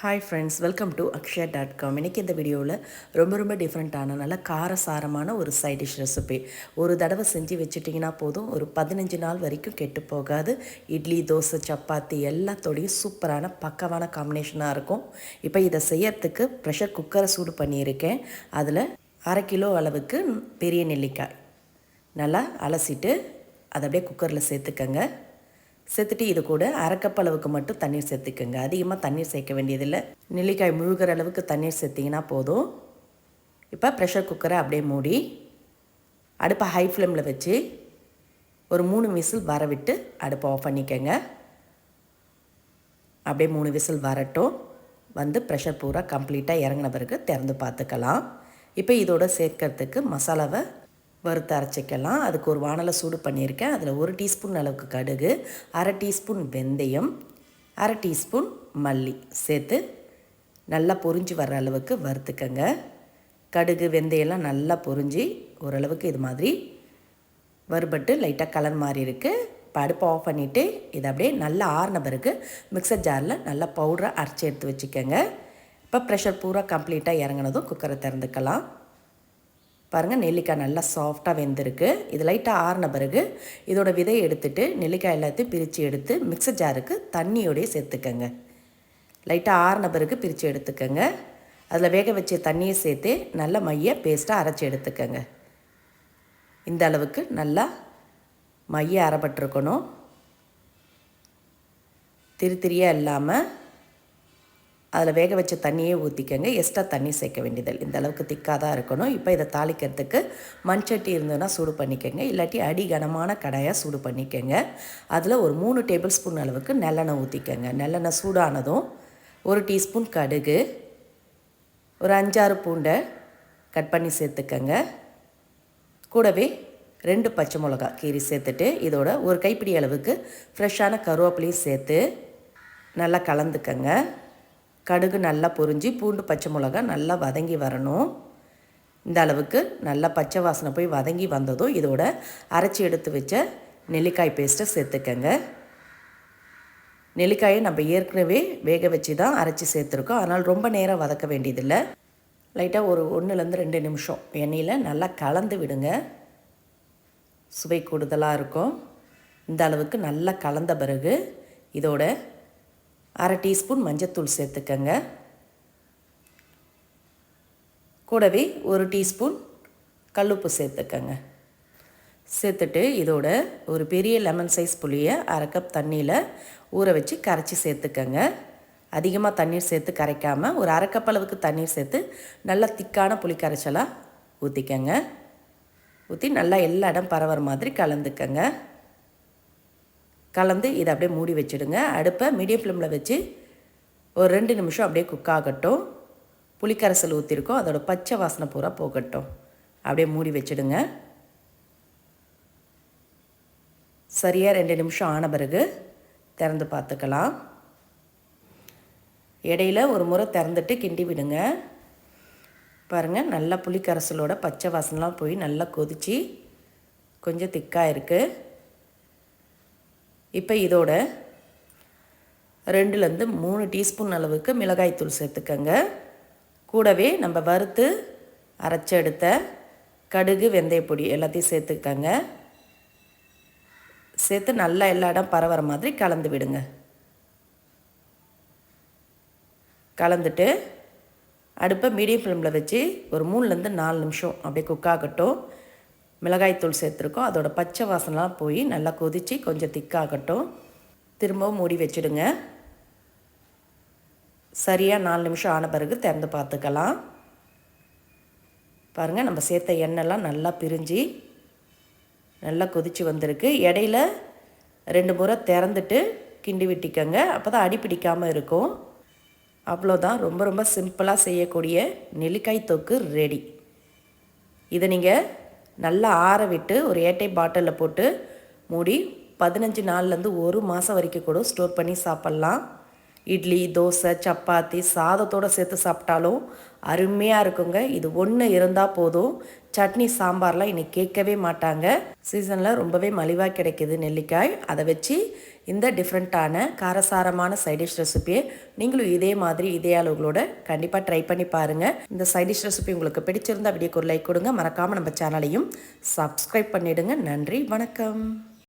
Hi friends welcome to Akshaya dot com இன்றைக்கி இந்த வீடியோவில் ரொம்ப ரொம்ப டிஃப்ரெண்ட்டான நல்ல காரசாரமான ஒரு சைட் டிஷ் ரெசிபி ஒரு தடவை செஞ்சு வச்சுட்டிங்கன்னா போதும் ஒரு பதினஞ்சு நாள் வரைக்கும் கெட்டு போகாது. இட்லி தோசை சப்பாத்தி எல்லாத்தோடையும் சூப்பரான பக்கவான காம்பினேஷனாக இருக்கும். இப்போ இதை செய்யறதுக்கு ப்ரெஷர் குக்கரை சூடு பண்ணியிருக்கேன். அதில் அரை கிலோ அளவுக்கு பெரிய நெல்லிக்காய். நல்லா அலசிட்டு அதை அப்படியே குக்கரில் சேர்த்துக்கங்க. சேர்த்துட்டு இது கூட அரைக்கப் அளவுக்கு மட்டும் தண்ணீர் சேர்த்துக்கோங்க. அதிகமாக தண்ணீர் சேர்க்க வேண்டியதில்லை. நெல்லிக்காய் முழுகிற அளவுக்கு தண்ணீர் சேர்த்திங்கன்னா போதும். இப்போ ப்ரெஷர் குக்கரை அப்படியே மூடி அடுப்பை ஹை ஃப்ளேமில் வச்சு ஒரு மூணு விசில் வர விட்டு அடுப்பை ஆஃப் பண்ணிக்கோங்க. அப்படியே மூணு விசில் வரட்டும். வந்து ப்ரெஷர் பூரா கம்ப்ளீட்டாக இறங்கின பிறகு திறந்து பார்த்துக்கலாம். இப்போ இதோட சேர்க்கறதுக்கு மசாலாவை வறுத்து அரைச்சிக்கலாம். அதுக்கு ஒரு வானலை சூடு பண்ணியிருக்கேன். அதில் ஒரு டீஸ்பூன் அளவுக்கு கடுகு அரை டீஸ்பூன் வெந்தயம் அரை டீஸ்பூன் மல்லி சேர்த்து நல்லா பொறிஞ்சு வர்ற அளவுக்கு வறுத்துக்கங்க. கடுகு வெந்தயம்லாம் நல்லா பொரிஞ்சு ஓரளவுக்கு இது மாதிரி வறுபட்டு லைட்டாக கலர் மாறி இருக்குது இப்போ அடுப்பை ஆஃப் பண்ணிவிட்டு இதை அப்படியே நல்லா ஆறின பிறகு மிக்சர் ஜாரில் நல்லா பவுடரை அரைச்சி எடுத்து வச்சுக்கோங்க. இப்போ ப்ரெஷர் பூரா கம்ப்ளீட்டாக இறங்கினதும் குக்கரை திறந்துக்கலாம். பாருங்கள் நெல்லிக்காய் நல்லா சாஃப்டாக வெந்திருக்கு. இது லைட்டாக ஆறின பிறகு இதோட விதையை எடுத்துகிட்டு நெல்லிக்காய் எல்லாத்தையும் பிரித்து எடுத்து மிக்சர் ஜாருக்கு தண்ணியோடய சேர்த்துக்கங்க. லைட்டாக ஆறின பிறகு பிரித்து எடுத்துக்கோங்க. அதில் வேக வச்ச தண்ணியை சேர்த்து நல்ல மைய பேஸ்ட்டாக அரைச்சி எடுத்துக்கோங்க. இந்த அளவுக்கு நல்லா மைய அரைப்பட்டிருக்கணும். திரு திரியாக இல்லாமல் அதில் வேக வச்ச தண்ணியே ஊற்றிக்கங்க எக்ஸ்ட்ரா தண்ணி சேர்க்க வேண்டியதில்லை இந்த அளவுக்கு திக்காக தான் இருக்கணும். இப்போ இதை தாளிக்கிறதுக்கு மண்சட்டி இருந்ததுன்னா சூடு பண்ணிக்கோங்க. இல்லாட்டி அடி கனமான கடாயாக சூடு பண்ணிக்கோங்க. அதில் ஒரு மூணு டேபிள் ஸ்பூன் அளவுக்கு நல்லெண்ணெய் ஊற்றிக்கோங்க நல்லெண்ணெய் சூடானதும் ஒரு டீஸ்பூன் கடுகு ஒரு அஞ்சாறு பூண்டை கட் பண்ணி சேர்த்துக்கங்க. கூடவே ரெண்டு பச்சை மிளகா கீரி சேர்த்துட்டு இதோட ஒரு கைப்பிடி அளவுக்கு ஃப்ரெஷ்ஷான கருவேப்பிலையும் சேர்த்து நல்லா கலந்துக்கங்க. கடுகு நல்லா பொரிஞ்சு பூண்டு பச்சை மிளகா நல்லா வதங்கி வரணும். இந்த அளவுக்கு நல்லா பச்சை வாசனை போய் வதங்கி வந்ததும் இதோட அரைச்சி எடுத்து வச்ச நெல்லிக்காய் பேஸ்ட்டை சேர்த்துக்கங்க. நெல்லிக்காயை நம்ம ஏற்கனவே வேக வச்சு தான் அரைச்சி சேர்த்துருக்கோம். அதனால் ரொம்ப நேரம் வதக்க வேண்டியதில்லை. லைட்டாக ஒரு ஒன்றுலேருந்து ரெண்டு நிமிஷம் எண்ணெயில் நல்லா கலந்து விடுங்க. சுவை கூடுதலாக இருக்கும். இந்த அளவுக்கு நல்லா கலந்த பிறகு இதோட அரை டீஸ்பூன் மஞ்சத்தூள் சேர்த்துக்கங்க. கூடவே ஒரு டீஸ்பூன் கல்லுப்பு சேர்த்துக்கங்க. சேர்த்துட்டு இதோட ஒரு பெரிய லெமன் சைஸ் புளியை அரை கப் தண்ணியில் ஊற வச்சு கரைச்சி சேர்த்துக்கங்க. அதிகமாக தண்ணீர் சேர்த்து கரைக்காமல் ஒரு அரை கப் அளவுக்கு தண்ணீர் சேர்த்து நல்லா திக்கான புளி கரைச்சலாக ஊற்றிக்கங்க ஊற்றி நல்லா எல்லா இடம் பரவுற மாதிரி கலந்துக்கங்க. கலந்து இதை அப்படியே மூடி வச்சுடுங்க. அடுப்பை மீடியம் ஃப்ளேமில் வச்சு ஒரு ரெண்டு நிமிஷம் அப்படியே குக் ஆகட்டும். புளிக்கரைசல் ஊற்றிருக்கோம் அதோட பச்சை வாசனை பூரா போகட்டும். அப்படியே மூடி வச்சுடுங்க. சரியாக ரெண்டு நிமிஷம் ஆன பிறகு திறந்து பார்த்துக்கலாம். இடையில ஒரு முறை திறந்துட்டு கிண்டி விடுங்க. பாருங்கள் நல்லா புளிக்கரைசலோட பச்சை வாசனெலாம் போய் நல்லா கொதித்து கொஞ்சம் திக்காக இருக்குது இப்போ இதோட ரெண்டுலேருந்து மூணு டீஸ்பூன் அளவுக்கு மிளகாய்த்தூள் சேர்த்துக்கங்க. கூடவே நம்ம வறுத்து அரைச்செடுத்த கடுகு வெந்தயப்பொடி எல்லாத்தையும் சேர்த்துக்கங்க. சேர்த்து நல்லா எல்லா இடம் பரவற மாதிரி கலந்து விடுங்க. கலந்துட்டு அடுப்பை மீடியம் ஃப்ளேமில் வச்சு ஒரு மூணுலேருந்து நாலு நிமிஷம் அப்படியே குக் ஆகட்டும். மிளகாய்த்தூள் சேர்த்துருக்கோம். அதோட பச்சை வாசனெலாம் போய் நல்லா கொதித்து கொஞ்சம் திக்காகட்டும். திரும்பவும் மூடி வச்சுடுங்க. சரியாக நாலு நிமிஷம் ஆன பிறகு திறந்து பார்த்துக்கலாம். பாருங்கள் நம்ம சேர்த்த எண்ணெய்லாம் நல்லா பிரிஞ்சு நல்லா கொதித்து வந்திருக்கு. இடையில ரெண்டு முறை திறந்துட்டு கிண்டி விட்டிக்கங்க. அப்போ தான் அடி பிடிக்காமல் இருக்கும். அவ்வளோதான். ரொம்ப ரொம்ப சிம்பிளாக செய்யக்கூடிய நெல்லிக்காய் தொக்கு ரெடி. இதை நீங்கள் நல்லா ஆற விட்டு ஒரு ஏட்டை பாட்டிலில் போட்டு மூடி பதினஞ்சு நாள்லேருந்து ஒரு மாதம் வரைக்கும் கூட ஸ்டோர் பண்ணி சாப்பிட்லாம். இட்லி தோசை சப்பாத்தி சாதத்தோடு சேர்த்து சாப்பிட்டாலும் அருமையாக இருக்குங்க. இது ஒன்று இருந்தால் போதும். சட்னி சாம்பார்லாம் இன்னைக்கு கேட்கவே மாட்டாங்க. சீசனில் ரொம்பவே மலிவாக கிடைக்கிது நெல்லிக்காய். அதை வச்சு இந்த டிஃப்ரெண்ட்டான காரசாரமான சைடிஷ் ரெசிபியை நீங்களும் இதே மாதிரி இதே அளவுகளோட கண்டிப்பாக ட்ரை பண்ணி பாருங்கள் இந்த சைடிஷ் ரெசிபி உங்களுக்கு பிடிச்சிருந்தா வீடியோக்கு ஒரு லைக் கொடுங்க. மறக்காமல் நம்ம சேனலையும் சப்ஸ்கிரைப் பண்ணிவிடுங்க நன்றி வணக்கம்.